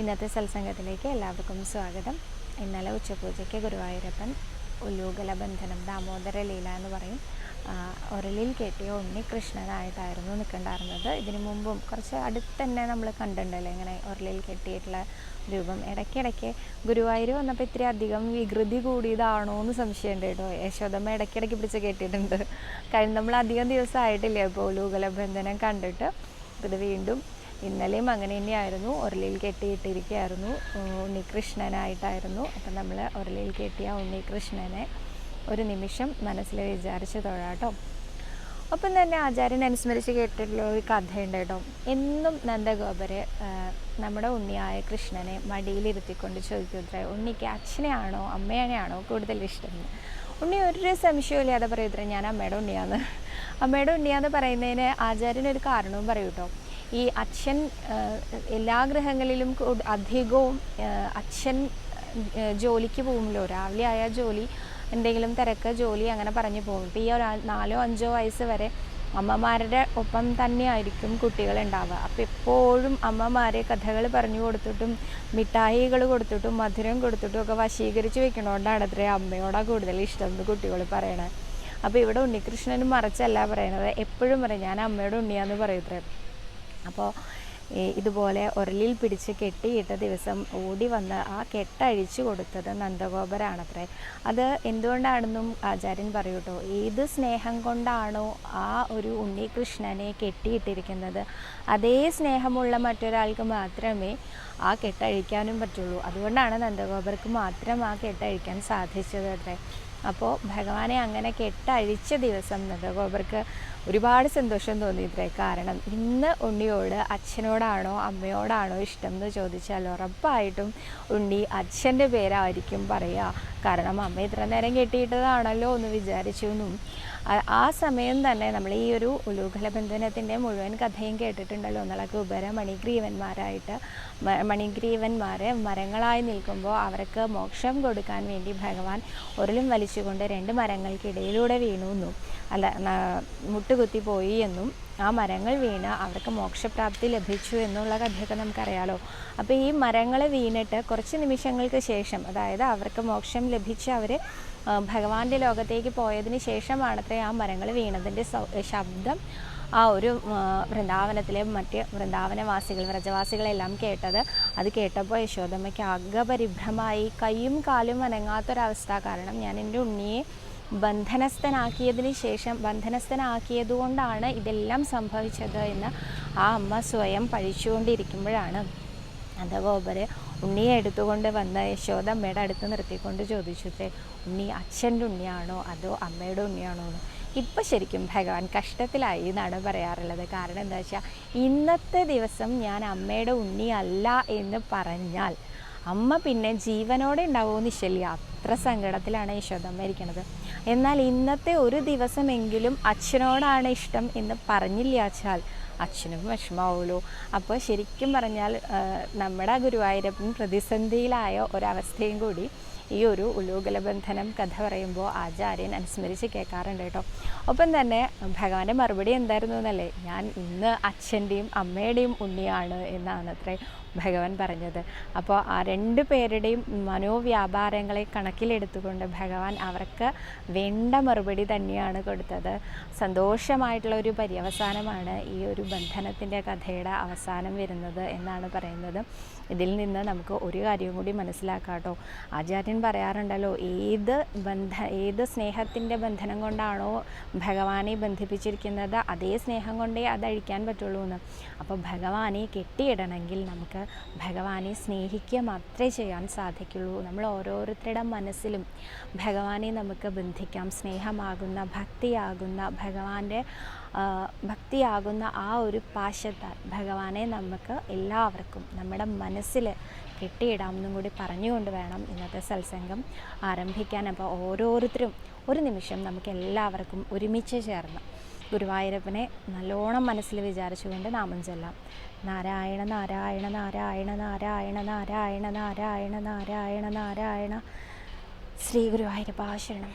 ഇന്നത്തെ സത്സംഗത്തിലേക്ക് എല്ലാവർക്കും സ്വാഗതം. ഇന്നലെ ഉച്ചപൂജയ്ക്ക് ഗുരുവായൂരപ്പൻ ഉല്ലൂകല ബന്ധനം ദാമോദര ലീല എന്ന് പറയും. ഉരലിൽ കെട്ടിയ ഉണ്ണികൃഷ്ണനായിട്ടായിരുന്നു നിൽക്കണ്ടായിരുന്നത്. ഇതിനു മുമ്പും കുറച്ച് അടുത്ത് തന്നെ നമ്മൾ കണ്ടിട്ടുണ്ടല്ലോ ഇങ്ങനെ ഉരലിൽ കെട്ടിയിട്ടുള്ള രൂപം. ഇടയ്ക്കിടയ്ക്ക് ഗുരുവായൂർ വന്നപ്പോൾ ഇത്തിരി അധികം വികൃതി കൂടിയതാണോ എന്ന് സംശയമുണ്ട് കേട്ടോ. യശോദമ്മ ഇടയ്ക്കിടയ്ക്ക് പിടിച്ച് കെട്ടിയിട്ടുണ്ട്. കഴിഞ്ഞ നമ്മൾ അധികം ദിവസമായിട്ടില്ല ഇപ്പോൾ ഉലൂകല ബന്ധനം കണ്ടിട്ട് ഇത് വീണ്ടും ഇന്നലെയും അങ്ങനെ തന്നെയായിരുന്നു. ഉരുളിയിൽ കെട്ടിയിട്ടിരിക്കുകയായിരുന്നു ഉണ്ണികൃഷ്ണനായിട്ടായിരുന്നു. അപ്പം നമ്മൾ ഉരുളിയിൽ കെട്ടിയ ഉണ്ണികൃഷ്ണനെ ഒരു നിമിഷം മനസ്സിൽ വിചാരിച്ച് തൊഴാട്ടോ. ഒപ്പം തന്നെ ആചാര്യൻ അനുസ്മരിച്ച് കേട്ടിട്ടുള്ള ഒരു കഥയുണ്ട് കേട്ടോ. എന്നും നന്ദഗോപര് നമ്മുടെ ഉണ്ണിയായ കൃഷ്ണനെ മടിയിലിരുത്തിക്കൊണ്ട് ചോദിക്കുന്നത്രേ ഉണ്ണിക്ക് അച്ഛനെയാണോ അമ്മയാണോ കൂടുതൽ ഇഷ്ടം? ഉണ്ണി ഒരു സംശയമില്ലാതെ പറയത്രേ ഞാൻ അമ്മയുടെ ഉണ്ണിയാന്ന്. അമ്മയുടെ ഉണ്ണിയാന്ന് പറയുന്നതിന് ആചാര്യൻ ഒരു കാരണവും പറയൂ കേട്ടോ ഈ അച്ഛൻ എല്ലാ ഗ്രഹങ്ങളിലും അധികവും അച്ഛൻ ജോലിക്ക് പോകുമല്ലോ രാവിലെ ആയ ജോലി എന്തെങ്കിലും തിരക്ക് ജോലി അങ്ങനെ പറഞ്ഞു പോകും. ഇപ്പോൾ ഈ ഒരു നാലോ അഞ്ചോ വയസ്സ് വരെ അമ്മമാരുടെ ഒപ്പം തന്നെയായിരിക്കും കുട്ടികൾ ഉണ്ടാവുക. അപ്പോൾ എപ്പോഴും അമ്മമാരെ കഥകൾ പറഞ്ഞു കൊടുത്തിട്ടും മിഠായികൾ കൊടുത്തിട്ടും മധുരം കൊടുത്തിട്ടും ഒക്കെ വശീകരിച്ച് വെക്കണോണ്ടാണ് അത്രേ അമ്മയോടാണ് കൂടുതൽ ഇഷ്ടം കുട്ടികൾ പറയണത് അപ്പോൾ ഇവിടെ ഉണ്ണികൃഷ്ണനും മറച്ചല്ല പറയണത്. എപ്പോഴും പറയും ഞാൻ അമ്മയുടെ ഉണ്ണിയാന്ന് പറയത്രേ അപ്പോൾ ഇതുപോലെ ഉരലിൽ പിടിച്ച് കെട്ടിയിട്ട ദിവസം ഓടി വന്ന് ആ കെട്ടഴിച്ചു കൊടുത്തത് നന്ദഗോപരാണത്രേ. അത് എന്തുകൊണ്ടാണെന്നും ആചാര്യൻ പറയൂ കേട്ടോ ഏത് സ്നേഹം കൊണ്ടാണോ ആ ഒരു ഉണ്ണികൃഷ്ണനെ കെട്ടിയിട്ടിരിക്കുന്നത്? അതേ സ്നേഹമുള്ള മറ്റൊരാൾക്ക് മാത്രമേ ആ കെട്ടഴിക്കാനും പറ്റുള്ളൂ. അതുകൊണ്ടാണ് നന്ദഗോപർക്ക് മാത്രം ആ കെട്ടഴിക്കാൻ സാധിച്ചത് അത്രേ. അപ്പോൾ ഭഗവാനെ അങ്ങനെ കെട്ടഴിച്ച ദിവസം നന്ദഗോപർക്ക് ഒരുപാട് സന്തോഷം തോന്നിയിട്ടേ കാരണം ഇന്ന് ഉണ്ണിയോട് അച്ഛനോടാണോ അമ്മയോടാണോ ഇഷ്ടം എന്ന് ചോദിച്ചാൽ ഉറപ്പായിട്ടും ഉണ്ണി അച്ഛന്റെ പേരായിരിക്കും പറയുക. കാരണം അമ്മ ഇത്ര നേരം കെട്ടിയിട്ടതാണല്ലോ എന്ന് വിചാരിച്ചു എന്നും ആ- സമയം തന്നെ നമ്മൾ ഈ ഒരു ഉലൂഖല ബന്ധനത്തിന്റെ മുഴുവൻ കഥയും കേട്ടിട്ടുണ്ടല്ലോ. എന്നുള്ള ഉപര മണിഗ്രീവന്മാരായിട്ട്. മണിഗ്രീവന്മാർ മരങ്ങളായി നിൽക്കുമ്പോൾ അവർക്ക് മോക്ഷം കൊടുക്കാൻ വേണ്ടി ഭഗവാൻ ഉരുളും വലിച്ചുകൊണ്ട് രണ്ട് മരങ്ങൾക്കിടയിലൂടെ വീണു എന്നും അല്ല മുട്ടുകുത്തി പോയി എന്നും ആ മരങ്ങൾ വീണ് അവർക്ക് മോക്ഷപ്രാപ്തി ലഭിച്ചു എന്നുള്ള കഥയൊക്കെ നമുക്കറിയാലോ. അപ്പോൾ ഈ മരങ്ങൾ വീണിട്ട് കുറച്ച് നിമിഷങ്ങൾക്ക് ശേഷം അതായത് അവർക്ക് മോക്ഷം ലഭിച്ച് അവർ ഭഗവാന്റെ ലോകത്തേക്ക് പോയതിന് ശേഷമാണത്രേ ആ മരങ്ങൾ വീണതിന്റെ ശബ്ദം ആ ഒരു വൃന്ദാവനത്തിലെ മറ്റ് വൃന്ദാവനവാസികൾ വ്രജവാസികളെല്ലാം കേട്ടത്. അത് കേട്ടപ്പോൾ യശോദമ്മയ്ക്ക് അകപരിഭ്രമായി കൈയും കാലും അനങ്ങാത്തൊരവസ്ഥ. കാരണം ഞാൻ എന്റെ ഉണ്ണിയെ ബന്ധനസ്ഥനാക്കിയതിന് ശേഷം ബന്ധനസ്ഥനാക്കിയതുകൊണ്ടാണ് ഇതെല്ലാം സംഭവിച്ചത് എന്ന് ആ അമ്മ സ്വയം പഴിച്ചുകൊണ്ടിരിക്കുമ്പോഴാണ് നന്ദഗോപര് ഉണ്ണിയെ എടുത്തുകൊണ്ട് വന്ന യശോദ അമ്മയുടെ അടുത്ത് നിർത്തിക്കൊണ്ട് ചോദിച്ചിട്ട് ഉണ്ണി അച്ഛന്റെ ഉണ്ണിയാണോ അതോ അമ്മയുടെ ഉണ്ണിയാണോ എന്ന്? ഇപ്പം ശരിക്കും ഭഗവാൻ കഷ്ടത്തിലായി എന്നാണ് പറയാറുള്ളത്. കാരണം എന്താ വെച്ചാൽ ഇന്നത്തെ ദിവസം ഞാൻ അമ്മയുടെ ഉണ്ണിയല്ല എന്ന് പറഞ്ഞാൽ അമ്മ പിന്നെ ജീവനോടെ ഉണ്ടാവുമെന്ന് ഇഷ്ടമില്ല അത്ര സങ്കടത്തിലാണ് യശോദമ്മ ഇരിക്കുന്നത് എന്നാൽ ഇന്നത്തെ ഒരു ദിവസമെങ്കിലും അച്ഛനോടാണ് ഇഷ്ടം എന്ന് പറഞ്ഞില്ല അച്ഛനും വിഷമാവുമല്ലോ അപ്പോൾ ശരിക്കും പറഞ്ഞാൽ നമ്മുടെ ഗുരുവായൂരപ്പൻ പ്രതിസന്ധിയിലായ ഒരവസ്ഥയും കൂടി ഈ ഒരു ഉലൂകലബന്ധനം കഥ പറയുമ്പോൾ ആചാര്യൻ അനുസ്മരിച്ച് കേൾക്കാറുണ്ട് കേട്ടോ. ഒപ്പം തന്നെ ഭഗവാന്റെ മറുപടി എന്തായിരുന്നു എന്നല്ലേ? ഞാൻ ഇന്ന് അച്ഛന്റെയും അമ്മയുടെയും ഉണ്ണിയാണ് എന്നാണ് അത്രേ. ഭഗവാൻ പറഞ്ഞത്. അപ്പോൾ ആ രണ്ട് പേരുടെയും മനോവ്യാപാരങ്ങളെ കണക്കിലെടുത്തുകൊണ്ട് ഭഗവാൻ അവർക്ക് വേണ്ട മറുപടി തന്നെയാണ് കൊടുത്തത്. സന്തോഷമായിട്ടുള്ള ഒരു പര്യവസാനമാണ് ഈ ഒരു ബന്ധനത്തിന്റെ കഥയുടെ അവസാനം വരുന്നത് എന്നാണ് പറയുന്നത്. ഇതിൽ നിന്ന് നമുക്ക് ഒരു കാര്യവും കൂടി മനസ്സിലാക്കാട്ടോ ആചാര്യൻ പറയാറുണ്ടല്ലോ ഏത് ബന്ധ ഏത് സ്നേഹത്തിന്റെ ബന്ധനം കൊണ്ടാണോ ഭഗവാനെ ബന്ധിപ്പിച്ചിരിക്കുന്നത് അതേ സ്നേഹം കൊണ്ടേ അത് അഴിക്കാൻ പറ്റുള്ളൂ എന്ന് അപ്പോൾ ഭഗവാനെ കെട്ടിയിടണമെങ്കിൽ നമുക്ക് ഭഗവാനെ സ്നേഹിക്കുക മാത്രമേ ചെയ്യാൻ സാധിക്കുള്ളൂ. നമ്മൾ ഓരോരുത്തരുടെ മനസ്സിലും ഭഗവാനെ നമുക്ക് ബന്ധിക്കാം. സ്നേഹമാകുന്ന ഭക്തിയാകുന്ന ഭഗവാന്റെ ഭക്തിയാകുന്ന ആ ഒരു പാശത്താൽ ഭഗവാനെ നമുക്ക് എല്ലാവർക്കും നമ്മുടെ മനസ്സിൽ കെട്ടിയിടാം എന്നും കൂടി പറഞ്ഞുകൊണ്ട് വേണം ഇന്നത്തെ സത്സംഗം ആരംഭിക്കാൻ. അപ്പോൾ ഓരോരുത്തരും ഒരു നിമിഷം നമുക്ക് എല്ലാവർക്കും ഒരുമിച്ച് ചേർന്ന് ഗുരുവായൂരപ്പനെ നല്ലോണം മനസ്സിൽ വിചാരിച്ചുകൊണ്ട് നാമം ചെല്ലാം. നാരായണ നാരായണ നാരായണ നാരായണ നാരായണ നാരായണ നാരായണ നാരായണ ശ്രീ ഗുരുവായൂരപ്പ ശരണം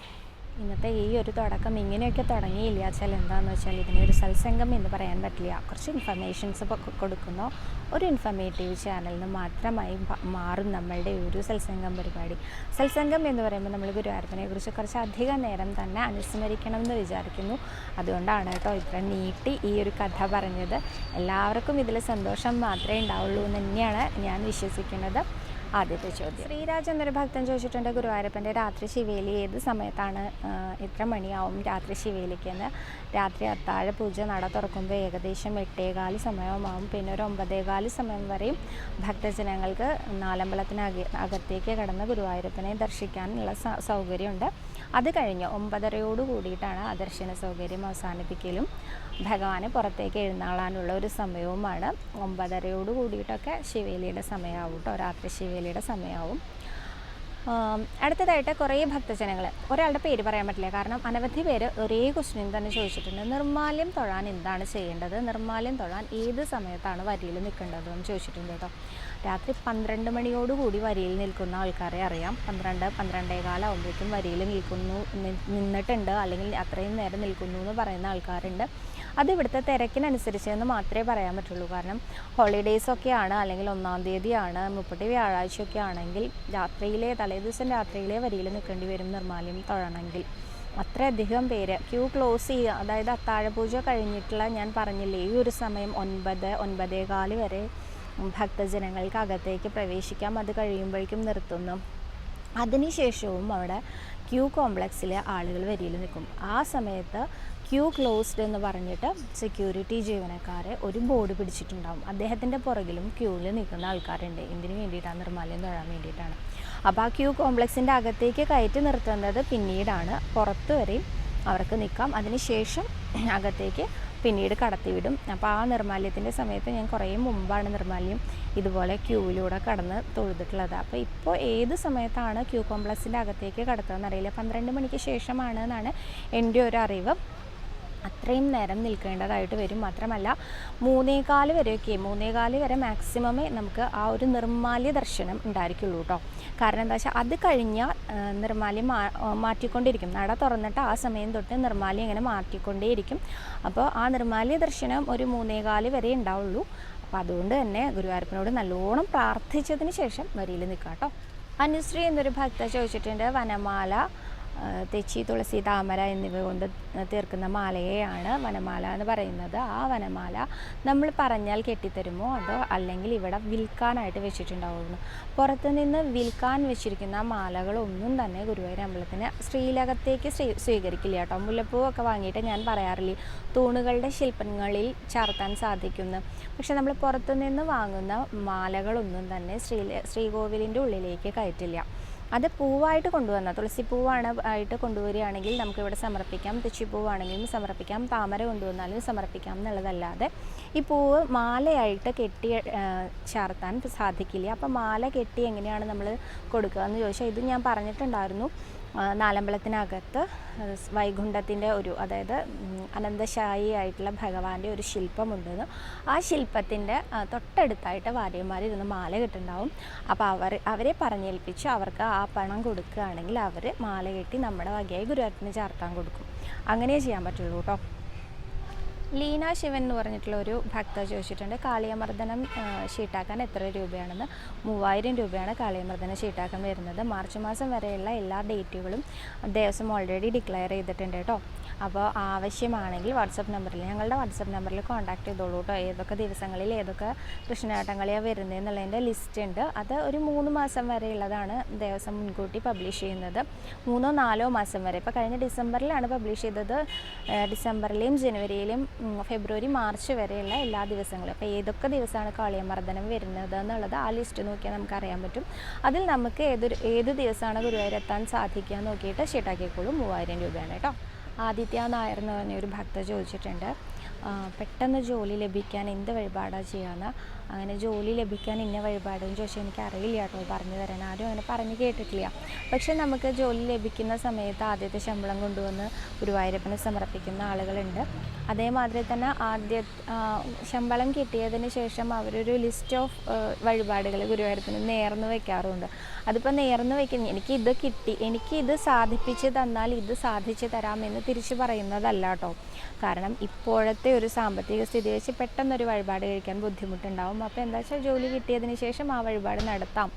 ഇന്നത്തെ ഈ ഒരു തുടക്കം ഇങ്ങനെയൊക്കെ തുടങ്ങിയില്ല. വെച്ചാൽ എന്താണെന്ന് വെച്ചാൽ ഇതിനെ ഒരു സത്സംഗം എന്ന് പറയാൻ പറ്റില്ല. കുറച്ച് ഇൻഫർമേഷൻസ് കൊടുക്കുന്ന. ഒരു ഇൻഫർമേറ്റീവ് ചാനലിൽ നിന്ന് മാത്രമായി മാറും നമ്മളുടെ ഒരു സത്സംഗം പരിപാടി. സത്സംഗം എന്ന് പറയുമ്പോൾ നമ്മൾ ഗുരുവായൂരപ്പനെ കുറിച്ച് അധികം നേരം തന്നെ അനുസ്മരിക്കണം എന്ന് വിചാരിക്കുന്നു. അതുകൊണ്ടാണ് കേട്ടോ ഇത്ര നീട്ടി ഈ ഒരു കഥ പറഞ്ഞത്. എല്ലാവർക്കും ഇതിൽ സന്തോഷം മാത്രമേ ഉണ്ടാവുള്ളൂ എന്ന് തന്നെയാണ് ഞാൻ വിശ്വസിക്കുന്നത്. ആദ്യത്തെ ചോദ്യം. ശ്രീരാജ് എന്നൊരു ഭക്തൻ ചോദിച്ചിട്ടുണ്ട് ഗുരുവായൂരപ്പന്റെ രാത്രി ശിവേലി ഏത് സമയത്താണ് ഇത്ര മണിയാവും രാത്രി ശിവേലിക്ക് എന്ന്. രാത്രി അത്താഴ പൂജ നട തുറക്കുമ്പോൾ ഏകദേശം എട്ടേകാൽ സമയമാവും. പിന്നെ ഒരു ഒമ്പതേകാൽ സമയം വരെയും ഭക്തജനങ്ങൾക്ക് നാലമ്പലത്തിന് അകത്തേക്ക് കടന്ന് ഗുരുവായൂരപ്പനെ ദർശിക്കാനുള്ള സൗകര്യമുണ്ട്. അത് കഴിഞ്ഞ് ഒമ്പതരയോട് കൂടിയിട്ടാണ് ആ ദർശന സൗകര്യം അവസാനിപ്പിക്കലും. ഭഗവാനെ പുറത്തേക്ക് എഴുന്നള്ളാനുള്ള ഒരു സമയവുമാണ്. ഒമ്പതരയോട് കൂടിയിട്ടൊക്കെ ശിവേലിയുടെ സമയമാവും കേട്ടോ രാത്രി ശിവേലിയുടെ സമയമാവും. അടുത്തതായിട്ട് കുറേ ഭക്തജനങ്ങൾ ഒരാളുടെ പേര് പറയാൻ പറ്റില്ല. കാരണം അനവധി പേര് ഒരേ ക്വസ്റ്റിനും തന്നെ ചോദിച്ചിട്ടുണ്ട്. നിർമ്മാല്യം തൊഴാൻ എന്താണ് ചെയ്യേണ്ടത്? നിർമ്മാല്യം തൊഴാൻ ഏത് സമയത്താണ് വരിയിൽ നിൽക്കേണ്ടതെന്ന് ചോദിച്ചിട്ടുണ്ട് കേട്ടോ. രാത്രി പന്ത്രണ്ട് മണിയോടുകൂടി വരിയിൽ നിൽക്കുന്ന ആൾക്കാരെ അറിയാം. പന്ത്രണ്ട് പന്ത്രണ്ടേ കാലാവുമ്പോഴേക്കും വരിയിൽ നിൽക്കുന്നു നിന്നിട്ടുണ്ട് അല്ലെങ്കിൽ അത്രയും നേരം നിൽക്കുന്നു എന്ന് പറയുന്ന ആൾക്കാരുണ്ട്. അത് ഇവിടുത്തെ തിരക്കിനനുസരിച്ച് എന്ന് മാത്രമേ പറയാൻ പറ്റുള്ളൂ. കാരണം ഹോളിഡേയ്സ് ഒക്കെയാണ് അല്ലെങ്കിൽ ഒന്നാം തീയതിയാണ് മുപ്പത്തി വ്യാഴാഴ്ചയൊക്കെ ആണെങ്കിൽ രാത്രിയിലെ തലേദിവസം രാത്രിയിലെ വരിയിൽ നിൽക്കേണ്ടി വരും നിർമ്മാല്യം തൊഴണമെങ്കിൽ. അത്രയധികം പേര് ക്യൂ ക്ലോസ് ചെയ്യുക അതായത് അത്താഴപൂജ കഴിഞ്ഞിട്ടുള്ള ഞാൻ പറഞ്ഞില്ലേ ഈ ഒരു സമയം ഒൻപത് ഒൻപതേകാൽ വരെ ഭക്തജനങ്ങൾക്ക് അകത്തേക്ക് പ്രവേശിക്കാം. അത് കഴിയുമ്പോഴേക്കും നിർത്തുന്നു. അതിനുശേഷവും അവിടെ ക്യൂ കോംപ്ലക്സിൽ ആളുകൾ വരിയിൽ നിൽക്കും. ആ സമയത്ത് ക്യൂ ക്ലോസ്ഡ് എന്ന് പറഞ്ഞിട്ട് സെക്യൂരിറ്റി ജീവനക്കാരെ ഒരു ബോർഡ് പിടിച്ചിട്ടുണ്ടാവും. അദ്ദേഹത്തിന്റെ പുറകിലും ക്യൂവിൽ നിൽക്കുന്ന ആൾക്കാരുണ്ട്. എന്തിനു വേണ്ടിയിട്ടാണ്? നിർമ്മാല്യം തൊഴാൻ വേണ്ടിയിട്ടാണ്. അപ്പോൾ ആ ക്യൂ കോംപ്ലക്സിന്റെ അകത്തേക്ക് കയറ്റി നിർത്തുന്നത് പിന്നീടാണ് പുറത്ത് വരെയും അവർക്ക് നിൽക്കാം. അതിനുശേഷം അകത്തേക്ക് പിന്നീട് കടത്തിവിടും. അപ്പോൾ ആ നിർമ്മാല്യത്തിന്റെ സമയത്ത് ഞാൻ കുറേ മുമ്പാണ് നിർമ്മാല്യം ഇതുപോലെ ക്യൂവിലൂടെ കടന്ന് തൊഴുതിട്ടുള്ളത്. അപ്പോൾ ഇപ്പോൾ ഏത് സമയത്താണ് ക്യൂ കോംപ്ലക്സിന്റെ അകത്തേക്ക് കടത്തുക എന്നറിയില്ല പന്ത്രണ്ട് മണിക്ക് ശേഷമാണ് എന്നാണ് എന്റെ ഒരു അറിവ്. അത്രയും നേരം നിൽക്കേണ്ടതായിട്ട് വരും. മാത്രമല്ല മൂന്നേകാൽ വരെയൊക്കെ മൂന്നേകാൽ വരെ മാക്സിമമേ നമുക്ക് ആ ഒരു നിർമ്മാല്യ ദർശനം ഉണ്ടായിരിക്കുള്ളൂ കേട്ടോ കാരണം എന്താ വെച്ചാൽ അത് കഴിഞ്ഞാൽ നിർമാല്യം മാ മാറ്റിക്കൊണ്ടിരിക്കും. നട തുറന്നിട്ട് ആ സമയം തൊട്ട് നിർമ്മാല്യം ഇങ്ങനെ മാറ്റിക്കൊണ്ടേയിരിക്കും. അപ്പോൾ ആ നിർമ്മാല്യ ദർശനം ഒരു മൂന്നേകാൽ വരെ ഉണ്ടാവുള്ളൂ. അപ്പോൾ അതുകൊണ്ട് തന്നെ ഗുരുവായൂരപ്പനോട് നല്ലോണം പ്രാർത്ഥിച്ചതിന് ശേഷം വരിയിൽ നിൽക്കാം കേട്ടോ അനുശ്രീ എന്നൊരു ഭക്ത ചോദിച്ചിട്ടുണ്ട് വനമാല തെച്ചി തുളസി താമര എന്നിവ കൊണ്ട് തീർക്കുന്ന മാലയെയാണ് വനമാല എന്ന് പറയുന്നത്. ആ വനമാല നമ്മൾ പറഞ്ഞാൽ കെട്ടിത്തരുമോ? അതോ അല്ലെങ്കിൽ ഇവിടെ വിൽക്കാനായിട്ട് വെച്ചിട്ടുണ്ടാവുള്ളൂ പുറത്തുനിന്ന് വിൽക്കാൻ വെച്ചിരിക്കുന്ന മാലകളൊന്നും തന്നെ ഗുരുവായൂർ അമ്പലത്തിന് ശ്രീലകത്തേക്ക് സ്വീ സ്വീകരിക്കില്ല കേട്ടോ. മുല്ലപ്പൂവൊക്കെ വാങ്ങിയിട്ട് ഞാൻ പറയാറില്ല തൂണുകളുടെ ശില്പങ്ങളിൽ ചാർത്താൻ സാധിക്കുന്നു. പക്ഷെ നമ്മൾ പുറത്തുനിന്ന് വാങ്ങുന്ന മാലകളൊന്നും തന്നെ ശ്രീ ശ്രീകോവിലിന്റെ ഉള്ളിലേക്ക് കയറ്റില്ല. അത് പൂവായിട്ട് കൊണ്ടുവന്ന തുളസി പൂവാണ് ആയിട്ട് കൊണ്ടുവരികയാണെങ്കിൽ നമുക്കിവിടെ സമർപ്പിക്കാം തെച്ചിപ്പൂവാണെങ്കിലും സമർപ്പിക്കാം താമര കൊണ്ടുവന്നാലും സമർപ്പിക്കാം എന്നുള്ളതല്ലാതെ ഈ പൂവ് മാലയായിട്ട് കെട്ടി ചേർത്താൻ സാധിക്കില്ല. അപ്പോൾ മാല കെട്ടി എങ്ങനെയാണ് നമ്മൾ കൊടുക്കുക എന്ന് ചോദിച്ചാൽ ഇത് ഞാൻ പറഞ്ഞിട്ടുണ്ടായിരുന്നു. നാലമ്പലത്തിനകത്ത് വൈകുണ്ഠത്തിന്റെ ഒരു അതായത് അനന്തശായി ആയിട്ടുള്ള ഭഗവാന്റെ ഒരു ശില്പമുണ്ടെന്ന്. ആ ശില്പത്തിന്റെ തൊട്ടടുത്തായിട്ട് വാര്യന്മാർ ഇരുന്ന് മാല കെട്ടുണ്ടാവും. അപ്പോൾ അവർ അവരെ പറഞ്ഞേൽപ്പിച്ച് അവർക്ക് ആ പണം കൊടുക്കുകയാണെങ്കിൽ അവർ മാല കെട്ടി നമ്മുടെ വകയായി ഗുരുവായൂരത്തിന് ചേർക്കാൻ കൊടുക്കും. അങ്ങനെ ചെയ്യാൻ പറ്റുള്ളൂ കേട്ടോ ലീന ശിവൻ എന്ന് പറഞ്ഞിട്ടുള്ള ഒരു ഭക്ത ചോദിച്ചിട്ടുണ്ട്. കാളിയമർദ്ദനം ഷീട്ടാക്കാൻ എത്ര രൂപയാണെന്ന്. മൂവായിരം രൂപയാണ് കാളിയമർദ്ദനം ഷീട്ടാക്കാൻ വരുന്നത്. മാർച്ച് മാസം വരെയുള്ള എല്ലാ ഡേറ്റുകളും ദേവസ്വം ഓൾറെഡി ഡിക്ലെയർ ചെയ്തിട്ടുണ്ട് കേട്ടോ. അപ്പോൾ ആവശ്യമാണെങ്കിൽ വാട്സപ്പ് നമ്പറിൽ ഞങ്ങളുടെ വാട്സപ്പ് നമ്പറിൽ കോൺടാക്ട് ചെയ്തോളൂ കേട്ടോ. ഏതൊക്കെ ദിവസങ്ങളിൽ ഏതൊക്കെ കൃഷ്ണനാട്ടങ്ങളിയാണ് വരുന്നതെന്നുള്ളതിന്റെ ലിസ്റ്റ് ഉണ്ട്. അത് ഒരു മൂന്ന് മാസം വരെയുള്ളതാണ് ദേവസ്വം മുൻകൂട്ടി പബ്ലിഷ് ചെയ്യുന്നത്. മൂന്നോ നാലോ മാസം വരെ. ഇപ്പോൾ കഴിഞ്ഞ ഡിസംബറിലാണ് പബ്ലിഷ് ചെയ്തത്. ഡിസംബറിലെയും ജനുവരിയിലും ഫെബ്രുവരി മാർച്ച് വരെയുള്ള എല്ലാ ദിവസങ്ങളും. അപ്പോൾ ഏതൊക്കെ ദിവസമാണ് കാളിയമർദ്ദനം വരുന്നത് എന്നുള്ളത് ആ ലിസ്റ്റ് നോക്കിയാൽ നമുക്ക് അറിയാൻ പറ്റും. അതിൽ നമുക്ക് ഏതൊരു ഏത് ദിവസമാണ് ഗുരുവായൂർ എത്താൻ സാധിക്കുക നോക്കിയിട്ട് ഷീട്ടാക്കിക്കോളും മൂവായിരം രൂപയാണ് കേട്ടോ. ആദിത്യ നായർ എന്ന് പറഞ്ഞൊരു ഭക്ത ചോദിച്ചിട്ടുണ്ട് പെട്ടെന്ന് ജോലി ലഭിക്കാൻ എന്ത് വഴിപാടാണ് ചെയ്യാന്ന്? അങ്ങനെ ജോലി ലഭിക്കാൻ ഇന്ന വഴിപാടെന്ന് ചോദിച്ചാൽ എനിക്ക് അറിയില്ല കേട്ടോ പറഞ്ഞു തരാൻ ആരും അങ്ങനെ പറഞ്ഞ് കേട്ടിട്ടില്ല. പക്ഷെ നമുക്ക് ജോലി ലഭിക്കുന്ന സമയത്ത് ആദ്യത്തെ ശമ്പളം കൊണ്ടുവന്ന് ഗുരുവായൂരപ്പനെ സമർപ്പിക്കുന്ന ആളുകളുണ്ട്. അതേമാതിരി തന്നെ ആദ്യ ശമ്പളം കിട്ടിയതിന് ശേഷം അവരൊരു ലിസ്റ്റ് ഓഫ് വഴിപാടുകൾ ഗുരുവായൂരത്തിന് നേർന്ന് വെക്കാറുണ്ട്. അതിപ്പോൾ നേർന്ന് വെക്കുന്ന എനിക്ക് ഇത് കിട്ടി എനിക്ക് ഇത് സാധിപ്പിച്ച് തന്നാൽ ഇത് സാധിച്ചു തരാമെന്ന് തിരിച്ചു പറയുന്നതല്ല കേട്ടോ കാരണം ഇപ്പോഴത്തെ ഒരു സാമ്പത്തിക സ്ഥിതി വെച്ച് പെട്ടെന്നൊരു വഴിപാട് കഴിക്കാൻ ബുദ്ധിമുട്ടുണ്ടാവും. അപ്പോൾ എന്താ വെച്ചാൽ ജോലി കിട്ടിയതിന് ശേഷം ആ വഴിപാട് നടത്താം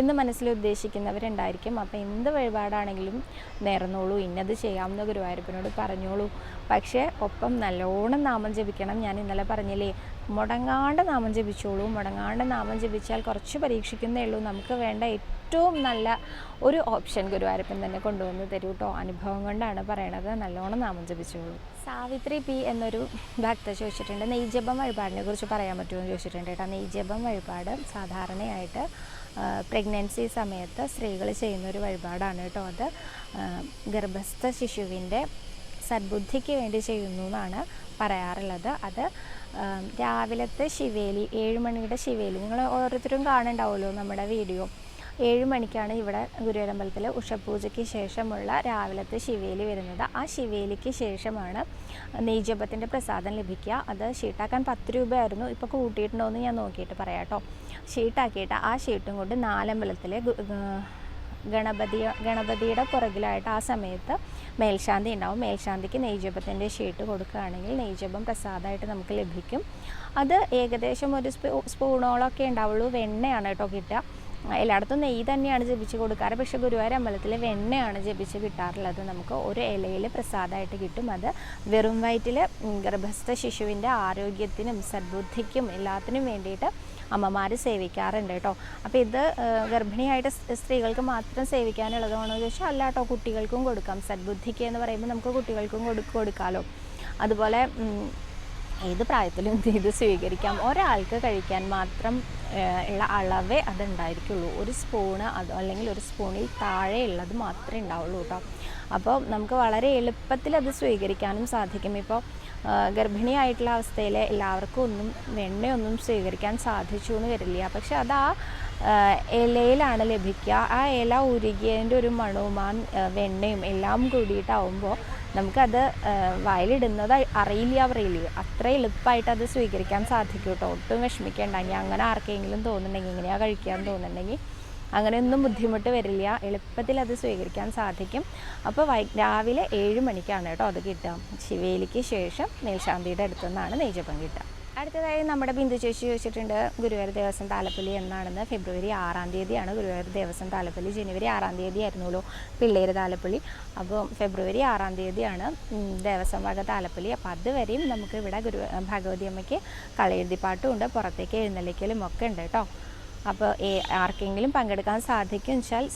എന്ന് മനസ്സിൽ ഉദ്ദേശിക്കുന്നവരുണ്ടായിരിക്കും. അപ്പോൾ എന്ത് വഴിപാടാണെങ്കിലും നേർന്നോളൂ ഇന്നത് ചെയ്യാമെന്ന് ഗുരുവായൂരപ്പനോട് പറഞ്ഞോളൂ. പക്ഷേ ഒപ്പം നല്ലോണം നാമം ജപിക്കണം. ഞാൻ ഇന്നലെ പറഞ്ഞില്ലേ മുടങ്ങാണ്ട് നാമം ജപിച്ചോളൂ. മുടങ്ങാണ്ട് നാമം ജപിച്ചാൽ കുറച്ച് പരീക്ഷിക്കുന്നേ ഉള്ളൂ. നമുക്ക് വേണ്ട ഏറ്റവും നല്ല ഒരു ഓപ്ഷൻ ഗുരുവായൂരപ്പൻ തന്നെ കൊണ്ടുവന്ന് തരൂ കേട്ടോ അനുഭവം കൊണ്ടാണ് പറയണത്. നല്ലോണം നാമം ജപിച്ചോളൂ. സാവിത്രി പി എന്നൊരു ഭക്ത ചോദിച്ചിട്ടുണ്ട്. നെയ്ജപം വഴിപാടിനെ കുറിച്ച് പറയാൻ പറ്റുമോ എന്ന് ചോദിച്ചിട്ടുണ്ട് കേട്ടോ. നെയ്ജപം വഴിപാട് സാധാരണയായിട്ട് പ്രഗ്നൻസി സമയത്ത് സ്ത്രീകൾ ചെയ്യുന്ന ഒരു വഴിപാടാണ് കേട്ടോ അത്. ഗർഭസ്ഥ ശിശുവിന്റെ സദ്ബുദ്ധിക്ക് വേണ്ടി ചെയ്യുന്നു എന്നാണ് പറയാറുള്ളത്. അത് രാവിലത്തെ ശിവേലി ഏഴ് മണിയുടെ ശിവേലി. നിങ്ങൾ ഓരോരുത്തരും കാണുന്നുണ്ടാവുമല്ലോ നമ്മുടെ വീഡിയോ. ഏഴ് മണിക്കാണ് ഇവിടെ ഗുരുവരമ്പലത്തിൽ ഉഷപൂജയ്ക്ക് ശേഷമുള്ള രാവിലത്തെ ശിവേലി വരുന്നത്. ആ ശിവേലിക്ക് ശേഷമാണ് നെയ്ജപത്തിന്റെ പ്രസാദം ലഭിക്കുക. അത് ഷീട്ടാക്കാൻ പത്ത് രൂപയായിരുന്നു. ഇപ്പോൾ കൂട്ടിയിട്ടുണ്ടോ എന്ന് ഞാൻ നോക്കിയിട്ട് പറയാം കേട്ടോ. ഷീട്ടാക്കിയിട്ട് ആ ഷീട്ടും കൊണ്ട് നാലമ്പലത്തിലെ ഗണപതി ഗണപതിയുടെ പുറകിലായിട്ട് ആ സമയത്ത് മേൽശാന്തി ഉണ്ടാവും. മേൽശാന്തിക്ക് നെയ്ജപത്തിന്റെ ഷീട്ട് കൊടുക്കുകയാണെങ്കിൽ നെയ്ജപം പ്രസാദമായിട്ട് നമുക്ക് ലഭിക്കും. അത് ഏകദേശം ഒരു സ്പൂ സ്പൂണോളൊക്കെ ഉണ്ടാവുള്ളൂ. വെണ്ണയാണ് കേട്ടോ കിട്ടുക. എല്ലായിടത്തും നെയ്യ് തന്നെയാണ് ജപിച്ച് കൊടുക്കാറ്. പക്ഷേ ഗുരുവായൂർ അമ്പലത്തിൽ വെണ്ണയാണ് ജപിച്ച് കിട്ടാറുള്ളത്. നമുക്ക് ഒരു ഇലയിൽ പ്രസാദമായിട്ട് കിട്ടും. അത് വെറും വയറ്റിൽ ഗർഭസ്ഥ ശിശുവിന്റെ ആരോഗ്യത്തിനും സദ്ബുദ്ധിക്കും എല്ലാത്തിനും വേണ്ടിയിട്ട് അമ്മമാർ സേവിക്കാറുണ്ട് കേട്ടോ. അപ്പോൾ ഇത് ഗർഭിണിയായിട്ട് സ്ത്രീകൾക്ക് മാത്രം സേവിക്കാനുള്ളതാണോ എന്ന് ചോദിച്ചാൽ അല്ല കേട്ടോ. കുട്ടികൾക്കും കൊടുക്കാം. സദ്ബുദ്ധിക്ക് എന്ന് പറയുമ്പോൾ നമുക്ക് കുട്ടികൾക്കും കൊടു കൊടുക്കാമല്ലോ അതുപോലെ ഏത് പ്രായത്തിലും ഇത് സ്വീകരിക്കാം. ഒരാൾക്ക് കഴിക്കാൻ മാത്രം ഉള്ള അളവേ അതുണ്ടായിരിക്കുള്ളൂ. ഒരു സ്പൂണ് അത് അല്ലെങ്കിൽ ഒരു സ്പൂണിൽ താഴെ ഉള്ളത് മാത്രമേ ഉണ്ടാവുള്ളൂ കേട്ടോ. അപ്പോൾ നമുക്ക് വളരെ എളുപ്പത്തിൽ അത് സ്വീകരിക്കാനും സാധിക്കും. ഇപ്പോൾ ഗർഭിണിയായിട്ടുള്ള അവസ്ഥയിൽ എല്ലാവർക്കും ഒന്നും വെണ്ണയൊന്നും സ്വീകരിക്കാൻ സാധിച്ചു എന്ന് വരില്ല. പക്ഷെ അത് ആ ഇലയിലാണ് ലഭിക്കുക. ആ ഇല ഉരുകിയതിന്റെ ഒരു മണവും ആ, വെണ്ണയും എല്ലാം കൂടിയിട്ടാവുമ്പോൾ നമുക്കത് വയലിടുന്നത് അറിയില്ല പറയില്ല അത്ര എളുപ്പമായിട്ട് അത് സ്വീകരിക്കാൻ സാധിക്കും കേട്ടോ ഒട്ടും വിഷമിക്കേണ്ട. ഇനി അങ്ങനെ ആർക്കെങ്കിലും തോന്നുന്നുണ്ടെങ്കിൽ ഇങ്ങനെയാണ് കഴിക്കാൻ തോന്നുന്നുണ്ടെങ്കിൽ അങ്ങനെയൊന്നും ബുദ്ധിമുട്ട് വരില്ല. എളുപ്പത്തിൽ അത് സ്വീകരിക്കാൻ സാധിക്കും. അപ്പോൾ വൈ രാവിലെ ഏഴ് മണിക്കാണ് കേട്ടോ അത് കിട്ടുക. ശിവേലിക്ക് ശേഷം മേൽശാന്തിയുടെ അടുത്തുനിന്നാണ് നെയ്ജപ്പം കിട്ടുക. അടുത്തതായി നമ്മുടെ ബിന്ദു ചേച്ചി ചോദിച്ചിട്ടുണ്ട് ഗുരുവായൂർ ദേവസ്വം താലപ്പൊലി എന്നാണെന്ന്. ഫെബ്രുവരി ആറാം തീയതിയാണ് ഗുരുവായൂർ ദേവസ്വം താലപ്പൊലി. ജനുവരി ആറാം തീയതി ആയിരുന്നല്ലോ പിള്ളേര് താലപ്പൊലി. അപ്പോൾ ഫെബ്രുവരി ആറാം തീയതിയാണ് ദേവസ്വം വക താലപ്പൊലി. അപ്പോൾ അതുവരെയും നമുക്ക് ഇവിടെ ഗുരു ഭഗവതി അമ്മയ്ക്ക് കളയെഴുതിപ്പാട്ടും ഉണ്ട് പുറത്തേക്ക് എഴുന്നള്ളിക്കലും ഒക്കെ ഉണ്ട് കേട്ടോ. അപ്പോൾ ആർക്കെങ്കിലും പങ്കെടുക്കാൻ സാധിക്കും വെച്ചാൽ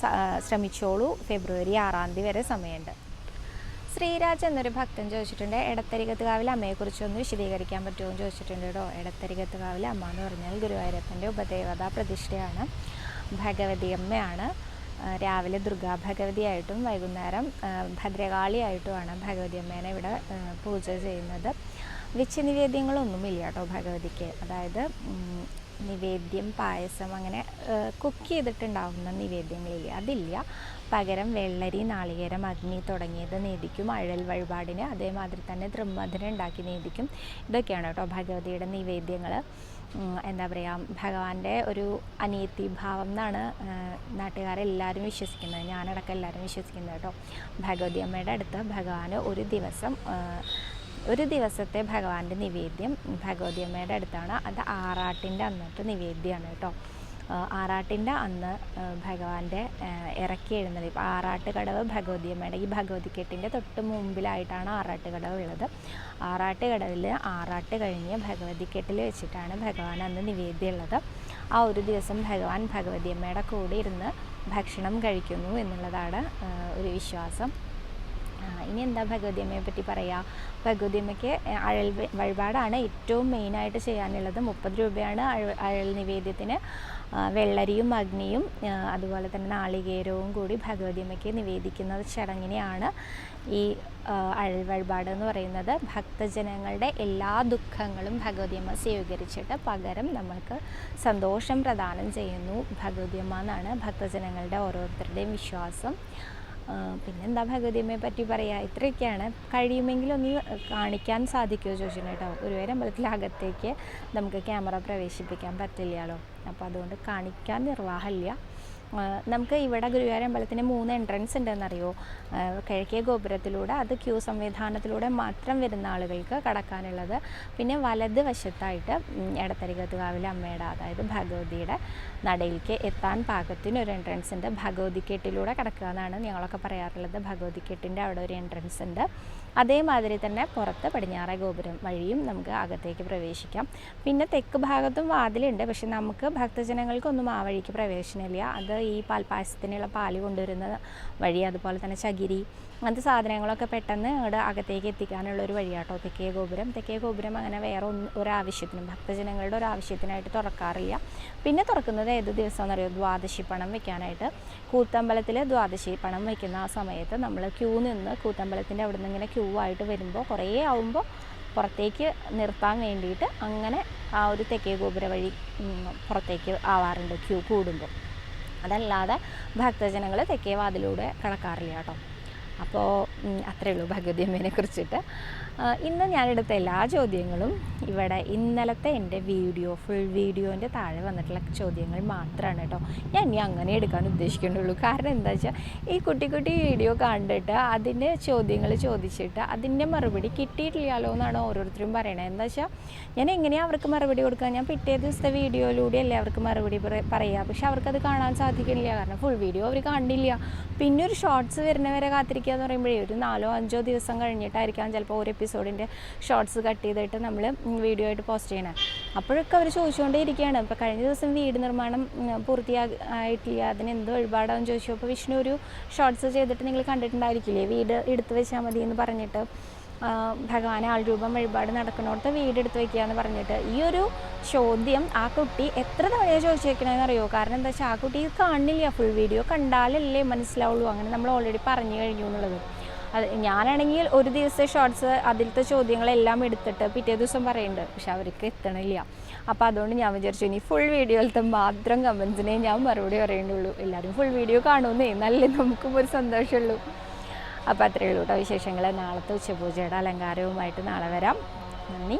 ശ്രമിച്ചോളൂ. ഫെബ്രുവരി ആറാം തീയതി വരെ സമയമുണ്ട്. ശ്രീരാജ് എന്നൊരു ഭക്തൻ ചോദിച്ചിട്ടുണ്ട് ഇടത്തരികത്തുകാവിലെ അമ്മയെക്കുറിച്ച് ഒന്ന് വിശദീകരിക്കാൻ പറ്റുമോ? എന്ന് ചോദിച്ചിട്ടുണ്ട് കേട്ടോ. എടത്തരികത്തുകാവിലെ അമ്മ എന്ന് പറഞ്ഞാൽ ഗുരുവായൂരപ്പന്റെ ഉപദേവതാ പ്രതിഷ്ഠയാണ്. ഭഗവതി അമ്മയാണ് രാവിലെ ദുർഗാ ഭഗവതിയായിട്ടും വൈകുന്നേരം ഭദ്രകാളിയായിട്ടുമാണ് ഭഗവതി അമ്മേനെ ഇവിടെ പൂജ ചെയ്യുന്നത്. വിച്ച് നിവേദ്യങ്ങളൊന്നുമില്ല കേട്ടോ ഭഗവതിക്ക്. അതായത് നിവേദ്യം പായസം അങ്ങനെ കുക്ക് ചെയ്തിട്ടുണ്ടാവുന്ന നിവേദ്യങ്ങളില്ല? അതില്ല. പകരം വെള്ളരി നാളികേരം അഗ്നി തുടങ്ങിയത് നേദിക്കും. അഴൽ വഴിപാടിന് അതേമാതിരി തന്നെ തൃമ്മധുരം ഉണ്ടാക്കി നേദിക്കും. ഇതൊക്കെയാണ് കേട്ടോ ഭഗവതിയുടെ നിവേദ്യങ്ങൾ എന്താ പറയുക ഭഗവാന്റെ ഒരു അനിയത്തി ഭാവം എന്നാണ് നാട്ടുകാരെല്ലാവരും വിശ്വസിക്കുന്നത്. ഞാനടക്കം എല്ലാവരും വിശ്വസിക്കുന്നത് കേട്ടോ. ഭഗവതി അമ്മയുടെ അടുത്ത് ഭഗവാന് ഒരു ദിവസം ഒരു ദിവസത്തെ ഭഗവാന്റെ നിവേദ്യം ഭഗവതിയമ്മയുടെ അടുത്താണ്. അത് ആറാട്ടിന്റെ അന്നത്തെ നിവേദ്യമാണ് കേട്ടോ. ആറാട്ടിന്റെ അന്ന് ഭഗവാന്റെ ഇറക്കി എഴുന്നള്ളി. ഇപ്പോൾ ആറാട്ട് കടവ് ഭഗവതിയമ്മയുടെ ഈ ഭഗവതി കെട്ടിന്റെ തൊട്ട് മുമ്പിലായിട്ടാണ് ആറാട്ട് കടവ് ഉള്ളത്. ആറാട്ട് കടവിൽ ആറാട്ട് കഴിഞ്ഞ് ഭഗവതി കെട്ടിൽ വെച്ചിട്ടാണ് ഭഗവാൻ അന്ന് നിവേദ്യം ഉള്ളത്. ആ ഒരു ദിവസം ഭഗവാൻ ഭഗവതിയമ്മയുടെ കൂടെ ഇരുന്ന് ഭക്ഷണം കഴിക്കുന്നു എന്നുള്ളതാണ് ഒരു വിശ്വാസം. ഇനി എന്താ ഭഗവതി അമ്മയെ പറ്റി പറയുക ഭഗവതി അമ്മയ്ക്ക് അഴൽ വഴിപാടാണ് ഏറ്റവും മെയിനായിട്ട് ചെയ്യാനുള്ളത്. മുപ്പത് രൂപയാണ് അഴ- അഴൽ നിവേദ്യത്തിന്. വെള്ളരിയും അഗ്നിയും അതുപോലെ തന്നെ നാളികേരവും കൂടി ഭഗവതി അമ്മയ്ക്ക് നിവേദിക്കുന്ന ചടങ്ങിനെയാണ് ഈ അഴൽ വഴിപാട് എന്ന് പറയുന്നത്. ഭക്തജനങ്ങളുടെ എല്ലാ ദുഃഖങ്ങളും ഭഗവതി അമ്മ സ്വീകരിച്ചിട്ട് പകരം നമ്മൾക്ക് സന്തോഷം പ്രദാനം ചെയ്യുന്നു ഭഗവതി അമ്മ എന്നാണ് ഭക്തജനങ്ങളുടെ ഓരോരുത്തരുടെയും വിശ്വാസം. പിന്നെന്താ ഭഗവതിയമ്മയെ പറ്റി പറയുക ഇത്രയൊക്കെയാണ്. കഴിയുമെങ്കിൽ ഒന്ന് കാണിക്കാൻ സാധിക്കുമോ ചോദിച്ചിട്ട് കേട്ടോ ഗുരുവായൂർ അമ്പലത്തിൽ അകത്തേക്ക് നമുക്ക് ക്യാമറ പ്രവേശിപ്പിക്കാൻ പറ്റില്ലല്ലോ അപ്പോൾ അതുകൊണ്ട് കാണിക്കാൻ നിർവാഹമില്ല. നമുക്ക് ഇവിടെ ഗുരുവായൂർ അമ്പലത്തിന് മൂന്ന് എൻട്രൻസ് ഉണ്ടെന്നറിയോ? കിഴക്കേ ഗോപുരത്തിലൂടെ അത് ക്യൂ സംവിധാനത്തിലൂടെ മാത്രം വരുന്ന ആളുകൾക്ക് കടക്കാനുള്ളത്. പിന്നെ വലത് വശത്തായിട്ട് ഇടത്തരികത്തുകാവിലെ അമ്മയുടെ അതായത് ഭഗവതിയുടെ നടയിലേക്ക് എത്താൻ പാകത്തിന് ഒരു എൻട്രൻസ് ഉണ്ട്. ഭഗവതിക്കെട്ടിലൂടെ കടക്കുക എന്നാണ് ഞങ്ങളൊക്കെ പറയാറുള്ളത്. ഭഗവതി ഭഗവതിക്കെട്ടിന്റെ അവിടെ ഒരു എൻട്രൻസ് ഉണ്ട്. അതേമാതിരി തന്നെ പുറത്ത് പടിഞ്ഞാറ ഗോപുരം വഴിയും നമുക്ക് അകത്തേക്ക് പ്രവേശിക്കാം. പിന്നെ തെക്ക് ഭാഗത്തും വാതിലുണ്ട്. പക്ഷെ നമുക്ക് ഭക്തജനങ്ങൾക്കൊന്നും ആ വഴിക്ക് പ്രവേശനമില്ല. അത് ഈ പാൽപ്പായസത്തിനുള്ള പാൽ കൊണ്ടുവരുന്ന വഴി അതുപോലെ തന്നെ ചകിരി അങ്ങനത്തെ സാധനങ്ങളൊക്കെ പെട്ടെന്ന് ഇവിടെ അകത്തേക്ക് എത്തിക്കാനുള്ള ഒരു വഴിയാട്ടോ. തെക്കേ ഗോപുരം. തെക്കേ ഗോപുരം അങ്ങനെ വേറെ ഒന്ന് ഒരാവശ്യത്തിനും ഭക്തജനങ്ങളുടെ ഒരാവശ്യത്തിനായിട്ട് തുറക്കാറില്ല. പിന്നെ തുറക്കുന്നത് ഏത് ദിവസമാണെന്ന് അറിയോ ദ്വാദശി പണം വെക്കാനായിട്ട്. കൂത്തമ്പലത്തിൽ ദ്വാദശി പണം വയ്ക്കുന്ന ആ സമയത്ത് നമ്മൾ ക്യൂ നിന്ന് കൂത്തമ്പലത്തിന്റെ അവിടെ നിന്ന് ഇങ്ങനെ ക്യൂ ആയിട്ട് വരുമ്പോൾ കുറേ ആവുമ്പോൾ പുറത്തേക്ക് നിർത്താൻ വേണ്ടിയിട്ട് അങ്ങനെ ആ ഒരു തെക്കേ ഗോപുര വഴി പുറത്തേക്ക് ആവാറുണ്ട് ക്യൂ കൂടുമ്പോൾ അതല്ലാതെ ഭക്തജനങ്ങൾ തെക്കേ വാതിലൂടെ കടക്കാറില്ല കേട്ടോ. അപ്പോൾ അത്രയേ ഉള്ളൂ ഭഗവതി അമ്മേനെ കുറിച്ചിട്ട് ഇന്ന് ഞാനെടുത്ത എല്ലാ ചോദ്യങ്ങളും ഇവിടെ ഇന്നലത്തെ എന്റെ വീഡിയോ ഫുൾ വീഡിയോന്റെ താഴെ വന്നിട്ടുള്ള ചോദ്യങ്ങൾ മാത്രമാണ് കേട്ടോ. ഞാൻ ഇനി അങ്ങനെ എടുക്കാൻ ഉദ്ദേശിക്കുന്നുള്ളൂ. കാരണം എന്താ വെച്ചാൽ ഈ കുട്ടി കുട്ടി വീഡിയോ കണ്ടിട്ട് അതിന്റെ ചോദ്യങ്ങൾ ചോദിച്ചിട്ട് അതിന്റെ മറുപടി കിട്ടിയിട്ടില്ലല്ലോ എന്നാണ് ഓരോരുത്തരും പറയണത്. എന്താ വെച്ചാൽ ഞാൻ എങ്ങനെയാണ് അവർക്ക് മറുപടി കൊടുക്കുക ഞാൻ പിറ്റേ ദിവസത്തെ വീഡിയോയിലൂടെ അല്ലേ അവർക്ക് മറുപടി പറ- പറയുക പക്ഷെ അവർക്കത് കാണാൻ സാധിക്കുന്നില്ല. കാരണം ഫുൾ വീഡിയോ അവർ കണ്ടില്ല. പിന്നെ ഒരു ഷോർട്സ് വരുന്നവരെ കാത്തിരിക്കുക എന്ന് പറയുമ്പോഴേ ഒരു നാലോ അഞ്ചോ ദിവസം കഴിഞ്ഞിട്ടായിരിക്കാം ചിലപ്പോൾ ഒരു എപ്പിസോഡിന്റെ ഷോർട്സ് കട്ട് ചെയ്തിട്ട് നമ്മൾ വീഡിയോ ആയിട്ട് പോസ്റ്റ് ചെയ്യണം. അപ്പോഴൊക്കെ അവർ ചോദിച്ചുകൊണ്ടേ ഇരിക്കുകയാണ് ഇപ്പോൾ കഴിഞ്ഞ ദിവസം വീട് നിർമ്മാണം പൂർത്തിയായിട്ടില്ല അതിന് എന്ത് വഴിപാടാന്ന് ചോദിച്ചു. അപ്പോൾ വിഷ്ണു ഒരു ഷോർട്സ് ചെയ്തിട്ട് നിങ്ങൾ കണ്ടിട്ടുണ്ടായിരിക്കില്ലേ? വീട് എടുത്തു വെച്ചാൽ മതി എന്ന് പറഞ്ഞിട്ട് ഭഗവാൻ ആൾ രൂപം വഴിപാട് നടക്കുന്നിടത്ത് വീട് എടുത്ത് വെക്കുക എന്ന് പറഞ്ഞിട്ട്. ഈ ഒരു ചോദ്യം ആ കുട്ടി എത്ര തവണയാണ് ചോദിച്ചു വെക്കണമെന്ന് അറിയോ? കാരണം എന്താ വെച്ചാൽ ആ കുട്ടി കാണില്ല. ഫുൾ വീഡിയോ കണ്ടാലല്ലേ മനസ്സിലാവുള്ളൂ. അങ്ങനെ നമ്മൾ ഓൾറെഡി പറഞ്ഞു കഴിഞ്ഞു എന്നുള്ളത്. അത് ഞാനാണെങ്കിൽ ഒരു ദിവസത്തെ ഷോർട്സ് അതിലത്തെ ചോദ്യങ്ങളെല്ലാം എടുത്തിട്ട് പിറ്റേ ദിവസം പറയുന്നുണ്ട് പക്ഷെ അവർക്ക് എത്തണില്ല. അപ്പോൾ അതുകൊണ്ട് ഞാൻ വിചാരിച്ചു ഇനി ഫുൾ വീഡിയോയിലത്തെ മാത്രം കമൻസിനെ ഞാൻ മറുപടി പറയേണ്ടുള്ളൂ. എല്ലാവരും ഫുൾ വീഡിയോ കാണുമെന്നേ നല്ല നമുക്കും ഒരു സന്തോഷമുള്ളൂ. അപ്പോൾ അത്രയേ ഉള്ളൂ കേട്ടോ വിശേഷങ്ങൾ. നാളത്തെ ഉച്ചപൂജയുടെ അലങ്കാരവുമായിട്ട് നാളെ വരാം. നന്ദി.